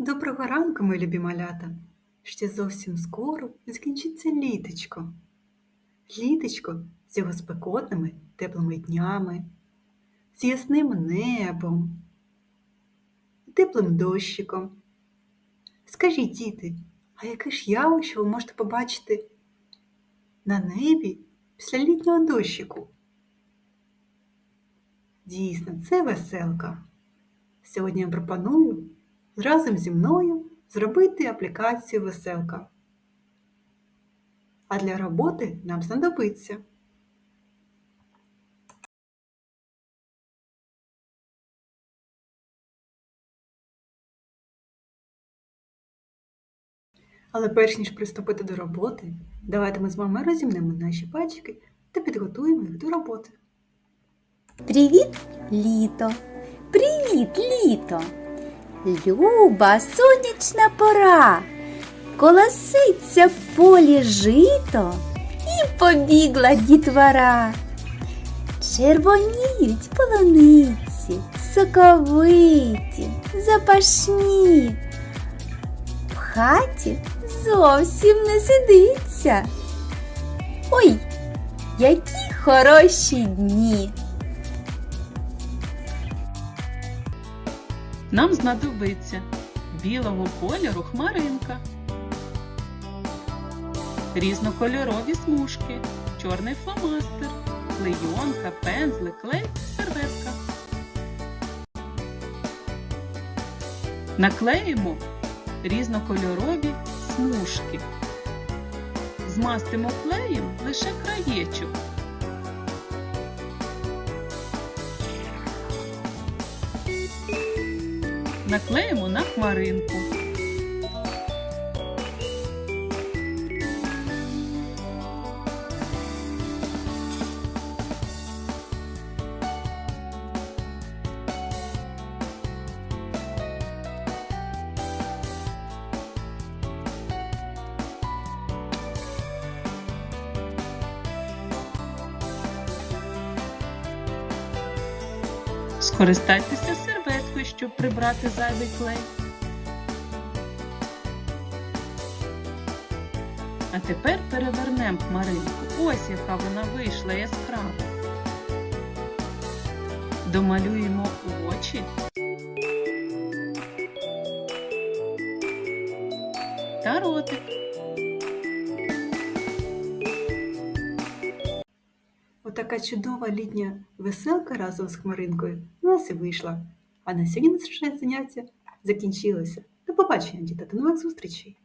Доброго ранку, мої любі малята! Ще зовсім скоро закінчиться літочко. Літочко з його спекотними теплими днями, з ясним небом, теплим дощиком. Скажіть, діти, а яке ж явище ви можете побачити на небі після літнього дощику? Дійсно, це веселка. Сьогодні я пропоную разом зі мною зробити аплікацію веселка. А для роботи нам знадобиться Але перш ніж приступити до роботи, давайте ми з вами розімнемо наші пальчики та підготуємо їх до роботи. Привіт, літо! Привіт, літо! Люба сонячна пора, колоситься в полі жито і побігла дітвора. Червоніють полуниці, соковиті, запашні. В хаті зовсім не сидиться. Ой, які хороші дні! Нам знадобиться білого кольору хмаринка, різнокольорові смужки, чорний фломастер, клейонка, пензлик, клей, серветка. Наклеїмо різнокольорові смужки. Змастимо клеєм лише краєчок. Наклеїмо на хмаринку. Скористайтеся серветкою, щоб прибрати зайвий клей. А тепер перевернемо хмаринку. Ось яка вона вийшла яскрава. Домалюємо очі. Та ротик. Отака чудова літня веселка разом з хмаринкою у нас і вийшла. А на сьогодні наше заняття закінчилося. До побачення, діти, до нових зустрічей!